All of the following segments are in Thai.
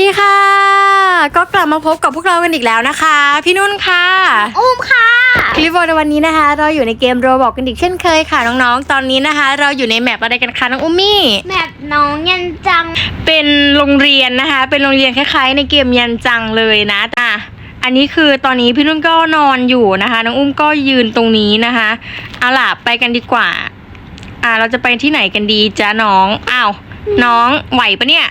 ดีค่ะ ก็กลับมาพบกับพวกเรากันอีกแล้วนะคะ พี่นุ่นค่ะอุ้มค่ะ คลิปในวันนี้นะคะ เราอยู่ในเกมโรบอกกันอีกเช่นเคยค่ะน้องๆ ตอนนี้นะคะ เราอยู่ในแมปอะไรกันคะน้องอุ้มมี่แบบน้องยันจัง เป็นโรงเรียนนะคะ เป็นโรงเรียนคล้ายๆ ในเกมยันจังเลยนะอะอันนี้คือตอนนี้พี่นุ่นก็นอนอยู่นะคะน้องอุ้มก็ยืนตรงนี้นะคะเอาล่ะไปกันดีกว่า อ่าเราจะไปที่ไหนกันดีจ้าน้องอ้าว น้องไหวปะเนี่ย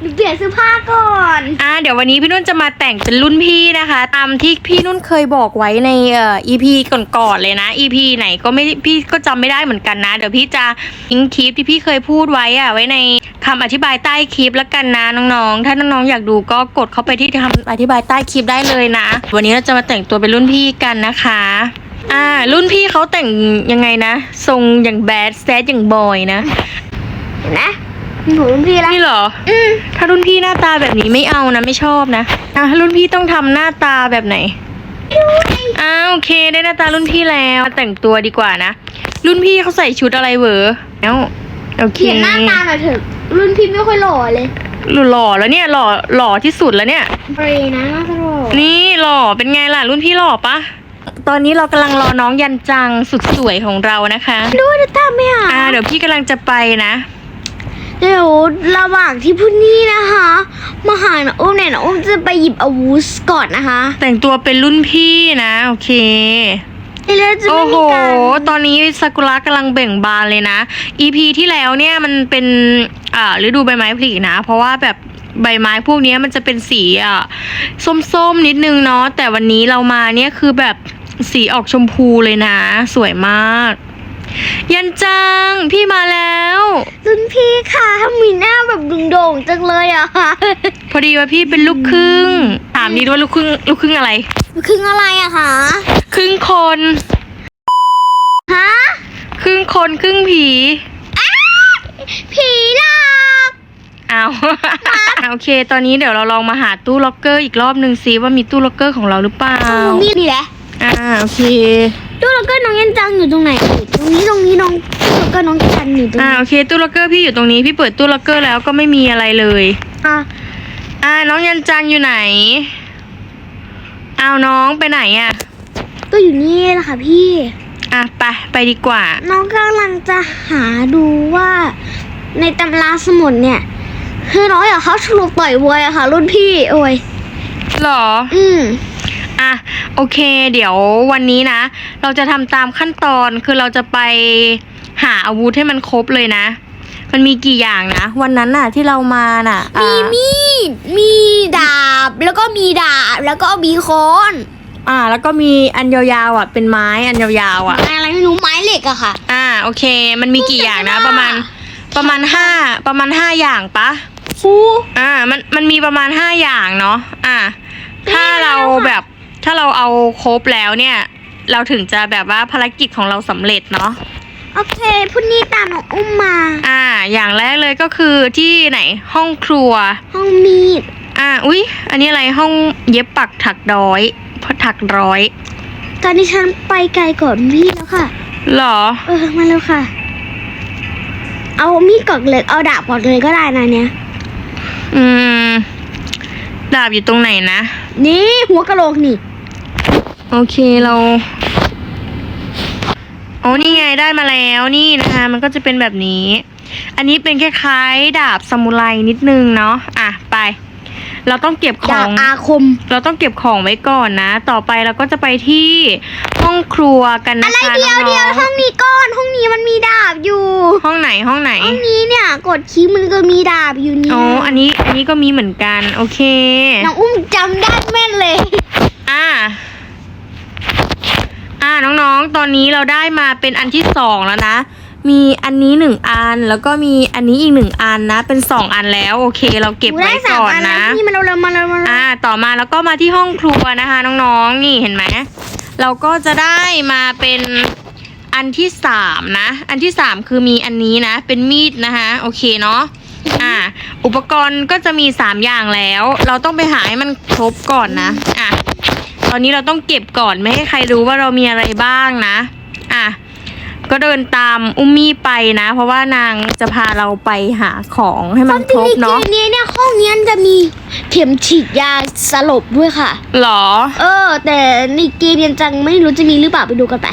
หนูเปลี่ยนเสื้อผ้าก่อน อ่าเดี๋ยววันนี้พี่นุ่นจะมาแต่งเป็นรุ่นพี่นะคะ ตามที่พี่นุ่นเคยบอกไว้ในเอ่อ EP ก่อนๆเลยนะ EP ไหนก็ไม่พี่ก็จำไม่ได้เหมือนกันนะ เดี๋ยวพี่จะทิ้งคลิปที่พี่เคยพูดไว้อะไว้ในคำอธิบายใต้คลิปแล้วกันนะน้องๆ ถ้าน้องๆอยากดูก็กดเข้าไปที่คำอธิบายใต้คลิปได้เลยนะ วันนี้เราจะมาแต่งตัวเป็นรุ่นพี่กันนะคะ อ่า รุ่นพี่เขาแต่งยังไงนะ ทรงอย่างแบดแซดอย่างบอยนะ เห็นไหม หนูรุ่นพี่แล้วนี่เหรอ อืมถ้ารุ่นพี่หน้าตาแบบนี้ไม่เอานะไม่ชอบนะอะรุ่นพี่ต้องทำหน้าตาแบบไหนอ้าวโอเคได้หน้าตารุ่นพี่แล้วแต่งตัวดีกว่านะ รุ่นพี่เขาใส่ชุดอะไรเวอแล้วโอเค เขียนหน้าตาหน่อยเถอะรุ่นพี่ไม่ค่อยหล่อเลยหล่อแล้วเนี่ยหล่อหล่อที่สุดแล้วเนี่ย เบรนะน่าจะหล่อนี่หล่อเป็นไงล่ะรุ่นพี่หล่อปะตอนนี้เรากำลังรอน้องยันจังสุดสวยของเรานะคะ ดูจะตามไม่หาอ่าเดี๋ยวพี่กำลังจะไปนะ เดี๋ยวระหว่างที่พุ่นี่นะคะ มาหาหนูอุ้มเนี่ยหนูอุ้มจะไปหยิบอาวุธก่อนนะคะแต่งตัวเป็นรุ่นพี่นะ โอเคเดี๋ยวจะโอ้ไม่โห มีการตอนนี้ซากุระกำลังเบ่งบานเลยนะ EP ที่แล้วเนี่ยมันเป็นอ่าฤดูใบไม้ผลินะ เพราะว่าแบบใบไม้พวกเนี้ยมันจะเป็นสีอะส้มๆนิดนึงเนาะแต่วันนี้เรามาเนี่ยคือแบบสีออกชมพูเลยนะ สวยมาก ยันจัง พี่มาแล้ว รุ่นพี่ค่ะทำมีหน้าแบบดึงโด่งจังเลยอะค่ะพอดีว่าพี่เป็นลูกครึ่ง ถามดีด้วยลูกครึ่งลูกครึ่งอะไร ครึ่งอะไรอะคะครึ่งคนฮะครึ่งคนครึ่งผีผีหลอกเอาโอเค ตอนนี้เดี๋ยวเราลองมาหาตู้ล็อกเกอร์อีกรอบหนึ่งซิว่ามีตู้ล็อกเกอร์ของเราหรือเปล่ามีนี่แหละอ่าโอเค ตู้แล้วก็น้องยันจังอยู่ตรงไหน ตรงนี้ตรงนี้น้องตู้แล้วก็น้องจันอยู่ตรงอ่านี้โอเคตู้ล็อกเกอร์พี่อยู่ตรงนี้พี่เปิดตู้ล็อกเกอร์แล้วก็ไม่มีอะไรเลย อะอ่าน้องยันจังอยู่ไหนเอาน้องไปไหนอะ ก็อยู่นี่แหละค่ะพี่ อะไปไปดีกว่า น้องกำลังจะหาดูว่าในตำราสมุดเนี่ย คือน้องอยากเข้าฉลุกต่อยมวยอะค่ะ รุ่นพี่โอ้ยหรอ อืม อะโอเค เดี๋ยววันนี้นะ เราจะทำตามขั้นตอนคือเราจะไปหาอาวุธให้มันครบเลยนะ มันมีกี่อย่างนะ วันนั้นน่ะที่เรามาน่ะมีอ่ามีด มีดาบ แล้วก็มีดาบ แล้วก็มีค้อนอ่า แล้วก็มีอันยาวๆอะ เป็นไม้อันยาวๆอะ อะไรไม่รู้ไม้เหล็กอะค่ะ อ่าโอเค มันมีกี่อย่างนะพูดปกันระมาณว่าประมาณห้าประมาณห้าอย่างปะฟูอ่ามันมันมีประมาณห้าอย่างเนาะอ่าถ้าเราแบบ ถ้าเราเอาครบแล้วเนี่ย เราถึงจะแบบว่าภารกิจของเราสำเร็จเนาะโอเคพุ่นนี่ตามน้องอุ้มมา อ่า อย่างแรกเลยก็คือที่ไหนห้องครัว ห้องมีด อ่าอุ๊ย อันนี้อะไรห้องเย็บปักถักร้อยถักร้อย ตอนนี้ฉันไปไกลก่อนพี่แล้วค่ะเหรอ เออมาแล้วค่ะ เอามีดก่อนเลยเอาดาบก่อนเลยก็ได้นะเนี่ย อืม ดาบอยู่ตรงไหนนะ นี่หัวกะโหลกนี่ โอเคเราโอ้นี่ไงได้มาแล้วนี่นะคะ มันก็จะเป็นแบบนี้ อันนี้เป็นคล้ายๆดาบซามูไรนิดนึงเนาะอะไป เราต้องเก็บขดาอบง อาคม เราต้องเก็บของไว้ก่อนนะ ต่อไปเราก็จะไปที่ห้องครัวกันอะนะไรคะเดียวน้เดียวองห้องนี้ก้อนห้องนี้มันมีดาบอยู่ ๆห้องไหนห้องไหน ห้องนี้เนี่ย กดคลิกมันก็มีดาบอยู่นี่อ๋อ อันนี้ อันนี้ก็มีเหมือนกัน โอเค น้องอุ้มจำได้แม่นเลย อ่า อ่าน้องๆ ตอนนี้เราได้มาเป็นอันที่สองแล้วนะ มีอันนี้หนึ่งอันแล้วก็มีอันนี้อีกหนึ่งอันนะ เป็นสองอันแล้ว โอเค เราเก็บหนูไว้ได้สามก่อนอันแล้วนะนี่มันเราเร็วมาเร็วมาเร็วอ่า ต่อมาแล้วก็มาที่ห้องครัวนะคะ น้องๆ นี่เห็นไหมเราก็จะได้มาเป็นอันที่สามนะ อันที่สามคือมีอันนี้นะ เป็นมีดนะคะ โอเคเนาะอ่า อุปกรณ์ก็จะมีสามอย่างแล้ว เราต้องไปหาให้มันครบก่อนนะ อะ ตอนนี้เราต้องเก็บก่อนไม่ให้ใครรู้ว่าเรามีอะไรบ้างนะ อะ ก็เดินตามอุ้มมี่ไปนะ เพราะว่านางจะพาเราไปหาของให้มันครบจริงเนาะๆเนี่ยเนี่ยห้องเนี้ยจะมีข็มฉีดยาสลบด้วยค่ะหรอ เออ แต่ในเกมยังจังไม่รู้จะมีหรือเปล่าไปดูกันไป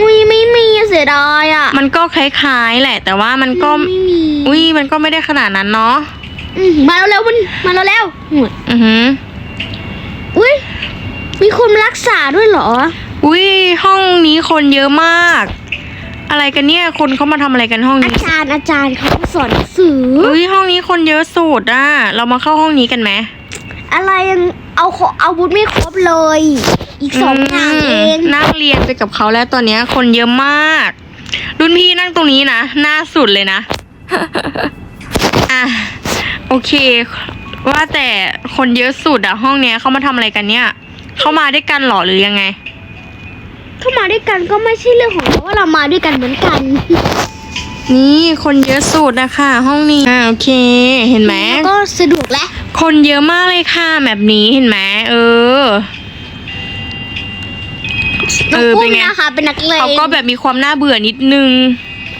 อุ้ยไม่มีอะเสียดายอะ มันก็คล้ายๆแหละ แต่ว่ามันก็ไม่มีอุ้ยมันก็ไม่ได้ขนาดนั้นเนาะอืมมาแล้วๆมันมาแล้วแล้วๆอุ๊ยอือหือ อุ้ยมีคนมารักษาด้วยเหรอ อุ้ยห้องนี้คนเยอะมาก อะไรกันเนี่ยคนเขามาทำอะไรกันห้องอานี้จารย์อาจารย์เขาสอนหนังสืออุ้ยห้องนี้คนเยอะสุดอะ เรามาเข้าห้องนี้กันไหม อะไรยังเอาขออาวุธไม่ครบเลย อีกสองอย่างเองมนั่งเรียนไปกับเขาแล้วตอนเนี้ยคนเยอะมาก รุ่นพี่นั่งตรงนี้นะ หน้าสุดเลยนะ อะ โอเค ว่าแต่คนเยอะสุดอะห้องเนี้ยเขามาทำอะไรกันเนี่ย เขามาด้วยกันเหรอหรือยังไง เข้ามาด้วยกันก็ไม่ใช่เรื่องของเราว่าเรามาด้วยกันเหมือนกัน นี่คนเยอะสุดนะคะห้องนี้อ่าโอเค เห็นไหมแล้วก็สะดวกแล้วคนเยอะมากเลยค่ะแบบนี้เห็นไหมเออเออเป็นไงนะคะเป็นนักเลงเขาก็แบบมีความน่าเบื่อนิดนึง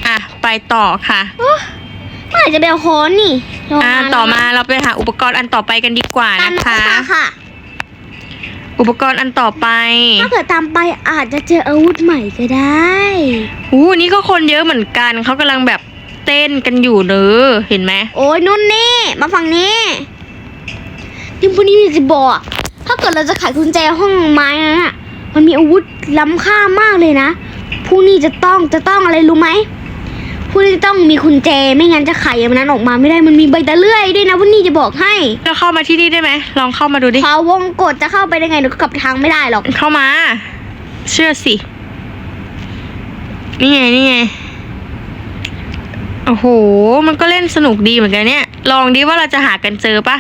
อะ ไปต่อค่ะโอ๊ยเมื่อไหร่จะไปเอาโคนนี่ร อะนนต่อมาเราไปหาอุปกรณ์อันต่อไปกันดีกว่าตามนะมาคะ ค่ะ อุปกรณ์อันต่อไปถ้าเกิดตามไปอาจจะเจออาวุธใหม่ก็ได้ อู้นี่ก็คนเยอะเหมือนกันเขากำลังแบบเต้นกันอยู่เนอะเห็นไหมโอ้ยนุ่นนี่ มาฝั่งนี้ที่พวกนี้มีจะบอกถ้าเกิดเราจะไขกุญแจห้องไม้นั้นอะมันมีอาวุธล้ำค่ามากเลยนะผู้นี้จะต้องจะต้องอะไรรู้ไหม ผู้นี้จะต้องมีกุญแจไม่งั้นจะไขมันนั้นออกมาไม่ได้มันมีใบตะเลื่อยด้วยนะผู้นี้จะบอกให้เราเข้ามาที่นี่ได้ไหมลองเข้ามาดูดิพอวงกดจะเข้าไปได้ไงเดี๋ยวก็กลับทางไม่ได้หรอกเข้ามา เชื่อสินี่ไงนี่ไงโอ้โห มันก็เล่นสนุกดีเหมือนกันเนี่ย ลองดิว่าเราจะหากันเจอปะ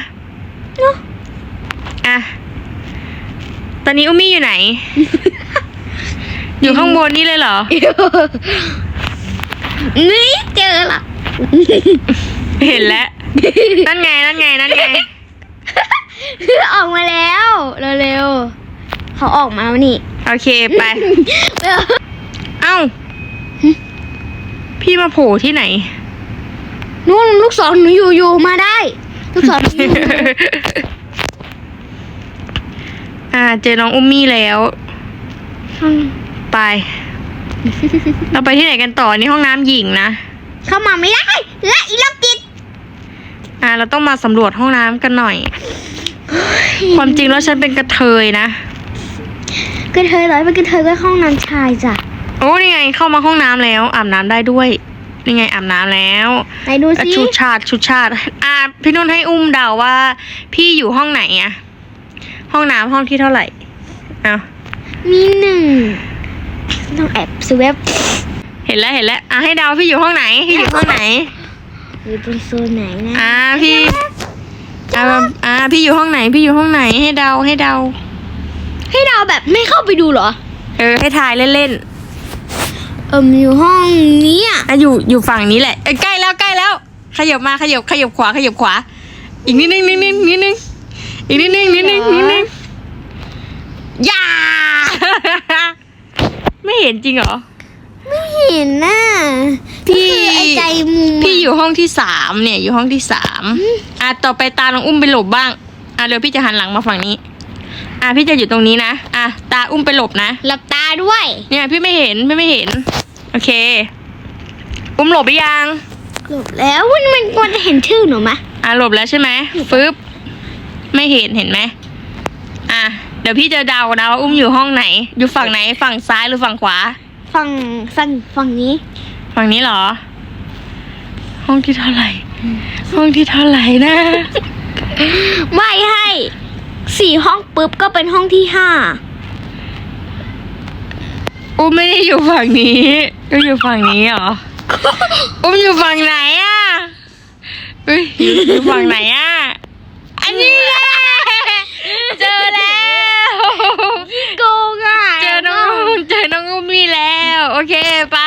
เนอะอะตอนนี้อุ้มมี่อยู่ไหน อยู่ข้างบนนี่เลยเหรอ นี่เจอละ เห็นแล้ว นั่นไง นั่นไง นั่นไง ออกมาแล้ว เร็วๆเขาออกมาแล้วนี่ โอเค ไป เอ้า พี่มาโผล่ที่ไหน นู่นลูกศรหนูอยู่อยู่มาได้ ลูกศรหนูอยู่อ่า เจอน้องอุ้มมี่แล้ว ไป เราไปที่ไหนกันต่อนี่ห้องน้ำหญิงนะ เข้ามาไม่ได้และอีล็อกจิตอ่า เราต้องมาสำรวจห้องน้ำกันหน่อย ความจริงแล้วฉันเป็นกระเทยนะ กระเทยร้อยเป็นกระเทยก็ห้องน้ำชายจ้ะ โอ้นี่ไงเข้ามาห้องน้ำแล้ว อาบน้ำได้ด้วย นี่ไงอาบน้ำแล้วไหนดูอะสิชุดชาติชุดชาติอ่าพี่นุ่นให้อุ้มเดาว่า พี่อยู่ห้องไหนอะห้องน้ำห้องที่เท่าไหร่เอามีหนึ่ง ต้องแอบสเวฟเห็นแล้วเห็นแล้วอะให้เดาพี่อยู่ห้องไหนพี่อยู่ห้องไหน อยู่ตรงโซนไหนนะอ่าพี่อ่าอ่าพี่อยู่ห้องไหน พี่อยู่ห้องไหนให้เดาให้เดา ให้เราแบบไม่เข้าไปดูเหรอ เออให้ทายเล่นเอิมอยู่ห้องนี้อะๆอะอยู่อยู่ฝั่งนี้แหละเอ้ยใกล้แล้วใกล้แล้ว ขยับมาขยับขยับขวาขยับขวา อีกนิดนึงนิดนึงนิดนึงอีกนิดนึงนิดนึงนิดนึงอย่า ไม่เห็นจริงเหรอ ไม่เห็นน่ะพี่คือไอ้ใจมุมะพี่อยู่ห้องที่สามเนี่ยอยู่ห้องที่สามอะต่อไปตาน้องอุ้มไปหลบบ้าง อะเดี๋ยวพี่จะหันหลังมาฝั่งนี้ อะพี่จะอยู่ตรงนี้นะอะตาอุ้มไปหลบนะ หลับตาด้วย เนี่ยพี่ไม่เห็นพี่ไม่เห็น โอเค อุ้มหลบไปยัง หลบแล้วมันมันควรจะเห็นชื่อหนูไหมอะหลบแล้วใช่ไหมฟึบไม่เห็นเห็นไหมอะ เดี๋ยวพี่จะเดานะว่าอุ้มอยู่ห้องไหน อยู่ฝั่งไหน ฝั่งซ้ายหรือฝั่งขวา ฝั่งฝั่งฝั่งนี้ ฝั่งนี้เหรอ ห้องที่เท่าไหร่ ห้องที่เท่าไหร่นะ ไม่ให้สี่ห้องปุ๊บก็เป็นห้องที่ห้าอุ้มไม่ได้อยู่ฝั่งนี้ก็อยู่ฝั่งนี้เหรอ อุ้มอยู่ฝั่งไหนอะอุ้ยอยู่อยู่ฝั่งไหนอะ อันนี้แหละเจอแล้ว โกงอะ เจอน้องอุ้มเจอน้องอุ้มมีแล้ว โอเคไป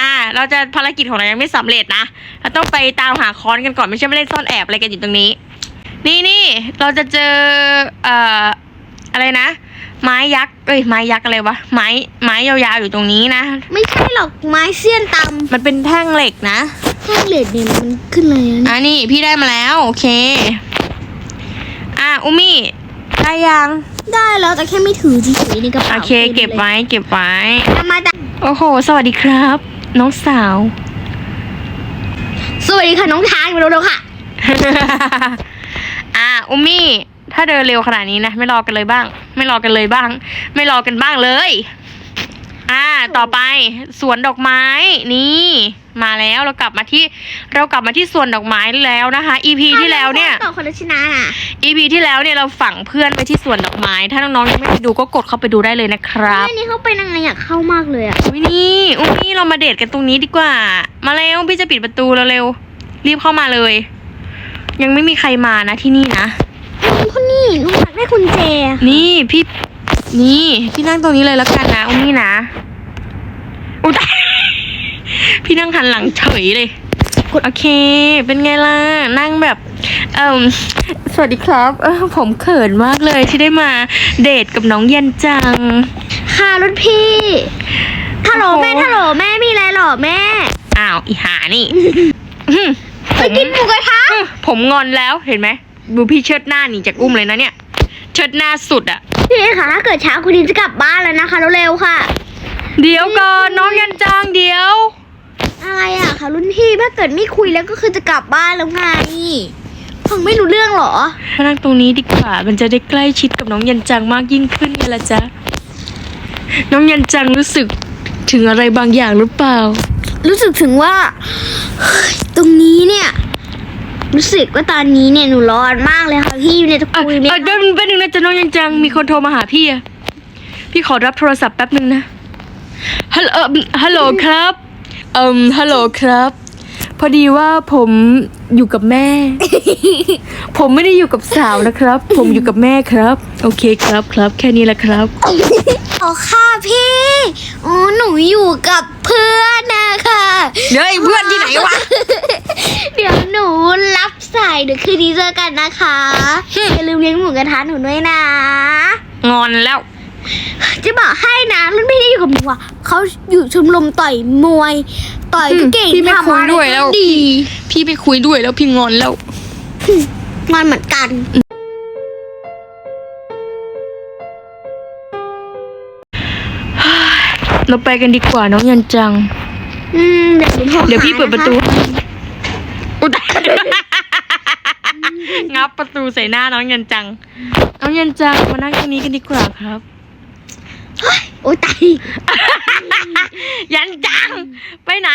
อ่า เราจะภารกิจของเรายังไม่สำเร็จนะเราต้องไปตามหาค้อนกันก่อนไม่ใช่ไม่เล่นซ่อนแอบอะไรกันอยู่ตรงนี้ นี่นี่เราจะเจอเอ่ออะไรนะ ไม้ยักษ์เอ้ยไม้ยักษ์อะไรวะไม้ไม้ยาวๆอยู่ตรงนี้นะไม่ใช่หรอกไม้เสี้ยนตมันเป็นแท่งเหล็กนะแค่เลดเนี่ยมันขึ้นเลยนะอะนี่พี่ได้มาแล้ว โอเค อะอุมี่ได้ยัง ได้แล้วแต่แค่ไม่ถือเฉยๆในกระเป๋าโอเค เก็บไว้เก็บไว้เอามาจ้ะโอ้โห สวัสดีครับ น้องสาว สวัสดีค่ะน้องทางมาเร็วๆค่ะ อะอุมี่ ถ้าเดินเร็วขนาดนี้นะ ไม่รอกันเลยบ้าง ไม่รอกันเลยบ้าง ไม่รอกันบ้างเลย อ่า ต่อไปสวนดอกไม้นี่ มาแล้วเรากลับมาที่เรากลับมาที่สวนดอกไม้แล้วนะคะ EP ที่แล้วเนี่ย ต่อคนละชนะน่ะ EP ที่แล้วเนี่ยเราฝังเพื่อนไว้ที่สวนดอกไม้ ถ้าน้องๆยังไม่ได้ดูก็กดเข้าไปดูได้เลยนะครับอันนี้เขาไปยังไงอยากเข้ามากเลยอะอุ้ยนี่อุ้ยนี่เรามาเดทกันตรงนี้ดีกว่า มาเร็วพี่จะปิดประตูแล้วเร็วรีบเข้ามาเลย ยังไม่มีใครมานะที่นี่นะคนนี้หนูอยากได้กุญแจ นี่พี่ นี่พี่นั่งตรงนี้เลยแล้วกันนะอุ้มนี่นะอุ้ยตายพี่นั่งหันหลังเฉยเลยกดโอเค เป็นไงล่ะ นั่งแบบเอ่มสวัสดีครับเออผมเขินมากเลยที่ได้มาเดทกับน้องเย็นจัง ค่ะรถพี่ฮัลโหลโอ้โหแม่ฮัลโหลแม่มีอะไรหรอแม่ อ้าวอีหานี่อื้อไปกินหมูกระทะอื้อผมงอนแล้วเห็นไหมดูพี่เชิดหน้าหนีจากอุ้มเลยนะเนี่ย เชิดหน้าสุดอะ พี่ค่ะถ้าเกิดเช้าคุณดินจะกลับบ้านแล้วนะคะเร็วๆค่ะ เดี๋ยวก่อนน้องยันจังเดี๋ยว อะไรอะค่ะรุ่นพี่ถ้าเกิดไม่คุยแล้วก็คือจะกลับบ้านแล้วไงฟังไม่รู้เรื่องเหรอมานั่งตรงนี้ดีกว่า มันจะได้ใกล้ชิดกับน้องยันจังมากยิ่งขึ้นไงล่ะจ๊ะ น้องยันจังรู้สึกถึงอะไรบางอย่างหรือเปล่า รู้สึกถึงว่าเฮ้ยตรงนี้เนี่ย รู้สึกว่าตอนนี้เนี่ยหนูร้อนมากเลยค่ะพี่เนี่ยจะอะคุยไหมอะเดี๋ยวแป๊บนึงนะจ๊ะน้องยันจังมีคนโทรมาหาพี่อะพี่ขอรับโทรศัพท์แป๊บนึงนะฮัลโหลเอิ่มฮัลโหลครับเอ่มฮัลโหลครับ พอดีว่าผมอยู่กับแม่ ผมไม่ได้อยู่กับสาวนะครับ ผมอยู่กับแม่ครับ โอเคครับครับ แค่นี้แหละครับ อ๋อค่ะพี่อ๋อหนูอยู่กับเพื่อนนะคะเฮ้ยเพื่อนที่ไหนวะ เดี๋ยวหนูรับสายเดี๋ยวคืนนี้เจอกันนะคะฮึอย่าลืมเลี้ยงหมูกระทะหนูด้วยนะ งอนแล้ว จะบอกให้นะรุ่นพี่ที่อยู่กับหนูอะเขาอยู่ชมรมต่อยมวย ต่อยก็เก่งพี่ไม่ทำคุยอะไรด้วยแล้วก็ดี พี่ไปคุยด้วยแล้วพี่งอนแล้วงานเหมือนกัน เราไปกันดีกว่าน้องยันจัง อืมเดี๋ยวหนูโทรเดี๋ยวพี่หาเปิดประตูนคให้อุ๊ยตายงับประตูใส่หน้าน้องยันจัง น้องยันจังมานั่งตรงนี้กันดีกว่าครับโอ้ยตายยันจัง ไปไหน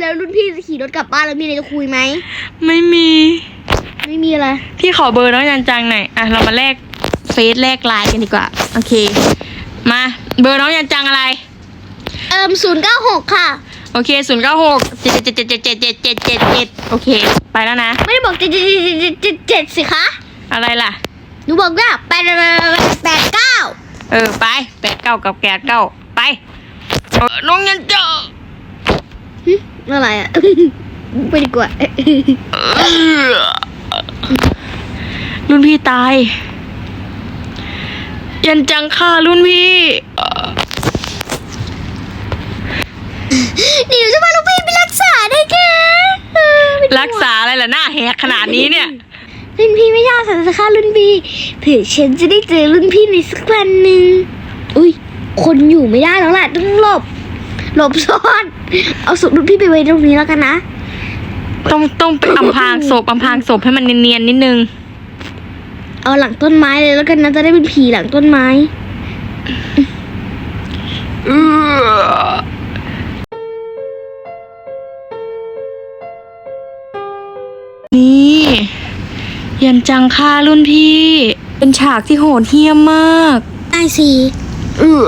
แล้วๆรุ่นพี่จะขี่รถกลับบ้านแล้วมีอะไรจะคุยไหม ไม่มี ไม่มีอะไร พี่ขอเบอร์น้องยันจังหน่อย อะ เรามาแลกเฟซแลกไลน์กันดีกว่า โอเค มา เบอร์น้องยันจังอะไรเอิมศูนย์เก้าหกค่ะ โอเคศูนย์เก้าหกเจ็ดเจ็ดเจ็ดเจ็ดเจ็ดเจ็ดเจ็ดเจ็ดเจ็ดโอเค ไปแล้วนะ ไม่ได้บอกเจ็ดเจ็ดเจ็ดเจ็ดเจ็ดสิคะอะไรล่ะ หนูบอกว่าแปดแปดแปดเก้าเออไปแปดเก้ากับแปดเก้าไปเออน้องยันจังหึอะไรอะไปดีกว่ารุ่นพี่ตาย ยันจังฆ่ารุ่นพี่ เอ่อเดี๋ยวจะพาลูกพี่ไปรักษาได้แกรักษาอะไรล่ะหน้าแหกขนาดนี้เนี่ย รุ่นพี่ไม่ยอมสันจะฆ่ารุ่นพี่เผื่อฉันจะได้เจอรุ่นพี่ในสักวันหนึ่งอุ้ยคนอยู่ไม่ได้แล้วแหละต้องหลบ หลบซ่อนเอาศพรุ่นพี่ไปไว้ตรงนี้แล้วกันนะ ต้องต้องไปอำพรางศพอำพรางศพให้มันเนียนๆนิดนึง เอาหลังต้นไม้เลยแล้วกันนะจะได้เป็นผีหลังต้นไม้ เออ ยันจังฆ่ารุ่นพี่ เป็นฉากที่โหดเหี้ยมมากได้สิเออ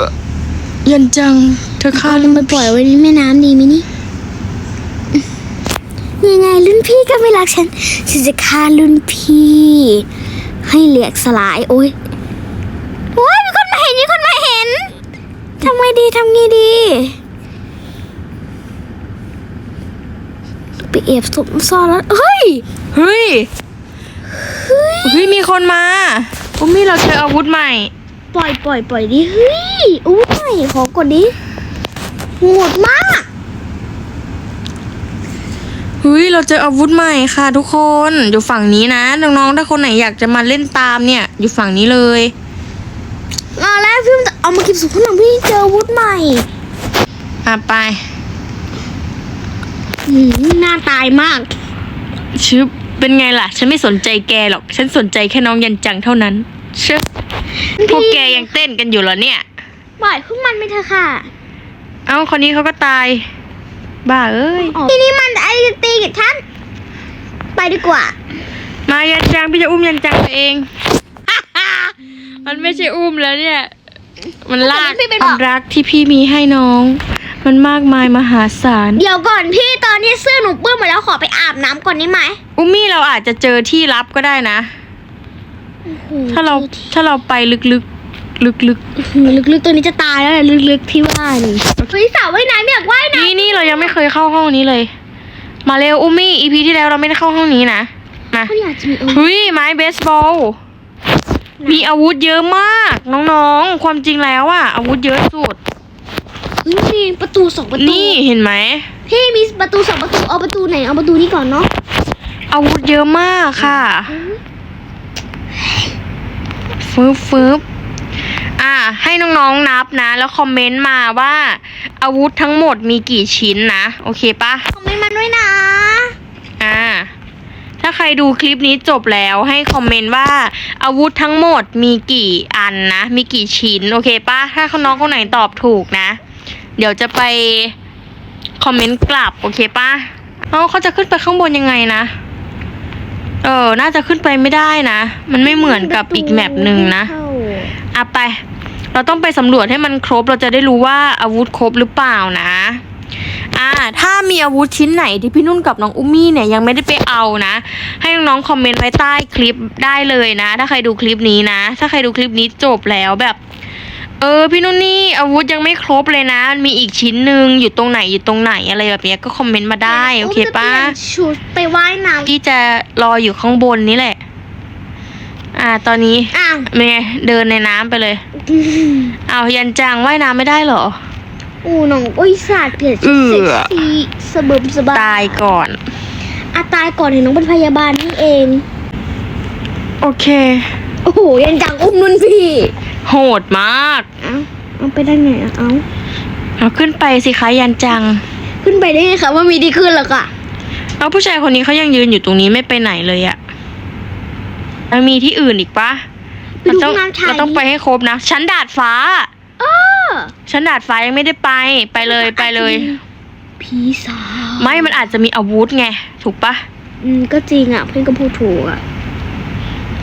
ยันจัง เธอฆ่าเอารุ่นไปปล่อยไว้ในแม่น้ำดีไหมนี่ ยังไงรุ่นพี่ก็ไม่รักฉัน ฉันจะฆ่ารุ่นพี่ ให้เหลียกสลาย โอ้ยโอ้ยมีคนมาเห็นมีคนมาเห็นทำไงดีทำไงดี ไปเอฟศพซ่อนแล้ว เฮ้ย เฮ้ย เฮ้ยมีคนมาอุ้มมี่เราเจออาวุธใหม่ ปล่อยปล่อยปล่อยดิเฮ้ยอุ้ยขอกดดิโหดมากเฮ้ยเราเจออาวุธใหม่ค่ะ ทุกคนอยู่ฝั่งนี้นะน้องๆถ้าคนไหนอยากจะมาเล่นตามเนี่ย อยู่ฝั่งนี้เลยมาแล้วพี่มันจะเอามาเก็บสุขหนังพี่เจออาวุธใหม่อะไปอืมน่าตายมากชึบ เป็นไงล่ะ ฉันไม่สนใจแกหรอก ฉันสนใจแค่น้องยันจังเท่านั้นชึบพวกแกยังเต้นกันอยู่เหรอเนี่ย ปล่อยพวกมันไปเถอะค่ะ เอ้าคนนี้เขาก็ตาย บ้าเอ้ย ทีนี้มันไอตีกับฉัน ไปดีกว่า มายันจังพี่จะอุ้มยันจังตัวเอง มันไม่ใช่อุ้มแล้วเนี่ย มันลากพี่เป็นความรักที่พี่มีให้น้อง มันมากมายมหาศาล เดี๋ยวก่อนพี่ตอนนี้เสื้อหนูเปื้อนหมดแล้วขอไปอาบน้ำก่อนได้ไหมอุ้มมี่เราอาจจะเจอที่ลับก็ได้นะ ถ้าเราถ้าเราไปลึกๆลึกลึกๆตัวนี้จะตายแล้วแหละลึกๆที่ว่านี่เฮ้ยสาวว่ายน้ำอยากว่ายๆน้นี่นี่เรายังไม่เคยเข้าห้องนี้เลย มาเร็วอุ้มมี่อีพีที่แล้วเราไม่ได้เข้าห้องนี้นะมาำเขาอยากจะมีอาวุธเฮ้ยไม้เบสบอลมีอาวุธเยอะมาก น้องๆ ความจริงแล้วอะอาวุธเยอะสุด เฮ้ยมีประตูสองประตูนี่เห็นไหมพี่มีประตูสองประตูเอาประตูไหนเอาประตูนี้ก่อนเนาะอาวุธเยอะมากค่ะฟืบฟืบอ่า ให้น้องๆนับนะ แล้วคอมเมนต์มาว่า อาวุธทั้งหมดมีกี่ชิ้นนะ โอเคปะคอมเมนต์มาด้วยนะ อ่า ถ้าใครดูคลิปนี้จบแล้วให้คอมเมนต์ว่า อาวุธทั้งหมดมีกี่อันนะ มีกี่ชิ้น โอเคปะถ้าน้องคนไหนตอบถูกนะ เดี๋ยวจะไปคอมเมนต์กลับโอเคปะเอ้าเขาจะขึ้นไปข้างบนยังไงนะ เออ น่าจะขึ้นไปไม่ได้นะ มันไม่เหมือนกับอีกแมปหนึ่งนะอะไป เราต้องไปสำรวจให้มันครบ เราจะได้รู้ว่าอาวุธครบหรือเปล่านะ อ่า ถ้ามีอาวุธชิ้นไหนที่พี่นุ่นกับน้องอุ้มมี่เนี่ยยังไม่ได้ไปเอานะ ให้น้องๆคอมเมนต์ไว้ใต้คลิปได้เลยนะ ถ้าใครดูคลิปนี้นะ ถ้าใครดูคลิปนี้จบแล้วแบบ เออพี่นุ่นนี่อาวุธยังไม่ครบเลยนะมันมีอีกชิ้นหนึ่งอยู่ตรงไหนอยู่ตรงไหนอะไรแบบเนี้ยก็คอมเมนต์มาได้โอเคปะจะปลี่ยนชุดไปว่ายน้พี่จะรออยู่ข้างบนนี่แหละ อ่า ตอนนี้ำอ้าวเป็นไงเดินในน้ำไปเลยเอายันจังว่ายน้ำไม่ได้เหรอ อู้น้องอุ้ยสาดเปลี่ยนชุดเอื้เซ็กอซี่สะบึมสบายตายก่อนอาตายก่อนเห็นน้องเป็นพยาบาลนี่เอง โอเค โอ้โหยันจังอุ้มนุ่นพี่ โหดมาก เอ้าเอาไปได้ไงอะเอ้าเอาขึ้นไปสิคะยันจัง ขึ้นไปได้ไงคะว่ามีดีขึ้นหรอกอะเอาผู้ชายคนนี้เขายังยืนอยู่ตรงนี้ไม่ไปไหนเลยอะแล้วมีที่อื่นอีกปะไปเราดูต้องน้ำชายเราต้องไปให้ครบนะ ชั้นดาดฟ้า เออชั้นดาดฟ้ายังไม่ได้ไป ไปเลยไปเลย ผีสาวไม่มันอาจจะมีอาวุธไง ถูกปะอืมก็จริงอะเพื่อนก็พูดถูกอะ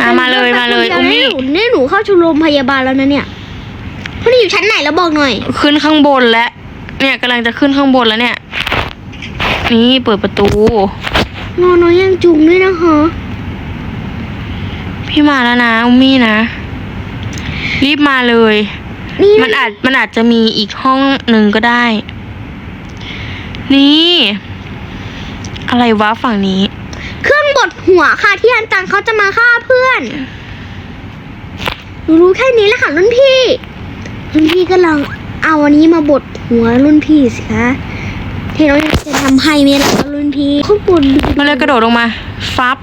อะมาเลยมาเลยอุ้มมี่นี่หนูเข้าชมรมพยาบาลแล้วนะเนี่ยพวกนี้อยู่ชั้นไหนแล้วบอกหน่อย ขึ้นข้างบนแล้ว เนี่ยกำลังจะขึ้นข้างบนแล้วเนี่ย นี่เปิดประตูนอนน้อยยังจุงด้วยนะคะพี่มาแล้วนะอุ้มมี่นะ รีบมาเลย นี่มันอาจมันอาจจะมีอีกห้องหนึ่งก็ได้ นี่ อะไรวะฝั่งนี้ เครื่องบดหัวค่ะที่อันจังเขาจะมาฆ่าเพื่อนหนูรู้แค่นี้แหละค่ะรุ่นพี่ รุ่นพี่ก็ลองเอาอันนี้มาบดหัวรุ่นพี่สิคะเห็นน้องยังจะทำให้ไหมล่ะรุ่นพี่ข้างบนมาเลยกระโดดลงมา ฟับ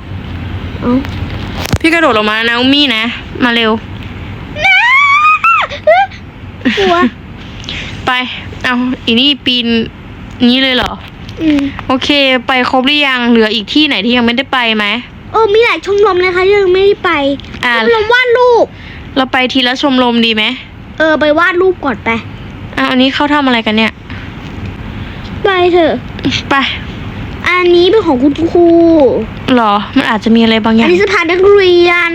เอ้าพี่กระโดดลงมานะอุ้มมี่นะ มาเร็วหัว ไป เอาอีนี่ปีนนี้เลยเหรอ อืมโอเค ไปครบหรือยังเหลืออีกที่ไหนที่ยังไม่ได้ไปไหมโอ้มีหลายชมรมเลยค่ะที่ยังไม่ได้ไปอ่า ชมรมวาดรูป เราไปทีละชมรมดีไหมเออ ไปวาดรูปก่อนไป อะอันนี้เขาทำอะไรกันเนี่ย ไปเถอะ ไปอันนี้เป็นของคุณครู หรอ มันอาจจะมีอะไรบางออัย่านง นี้สภานักเรียน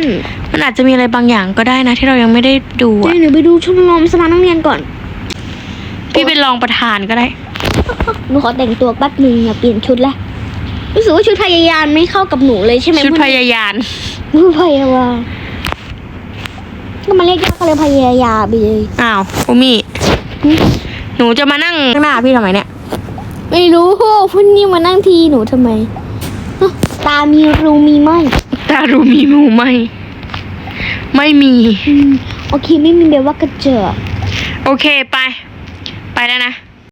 มันอาจจะมีอะไรบางอย่างก็ได้นะ ที่เรายังไม่ได้ดูเดี๋อะยวหนูไปดูชมรมสภานักเรียนก่อน พี่เป็นรองประธานก็ได้ หนูขอแต่งตัวแป๊บหนึงอย่าเปลี่ยนชุดละรู้สึกว่าชุดพยายามไม่เข้ากับหนูเลยใช่ไหมชุดพยายานชุดพยาบาลก็มาเรียกยากก็เลยพยายามไปเลยอ้าวอุมี่หนูจะมานั่งข้างหน้าพี่ทำไมเนี่ย ไม่รู้พุ่นนี่มานั่งทีหนูทำไมฮะตามีรูมีไหมตารูมีมูไหมไม่มีอืมโอเคไม่มีแบบว่ากระเจาะโอเคไป ไปแล้วนะ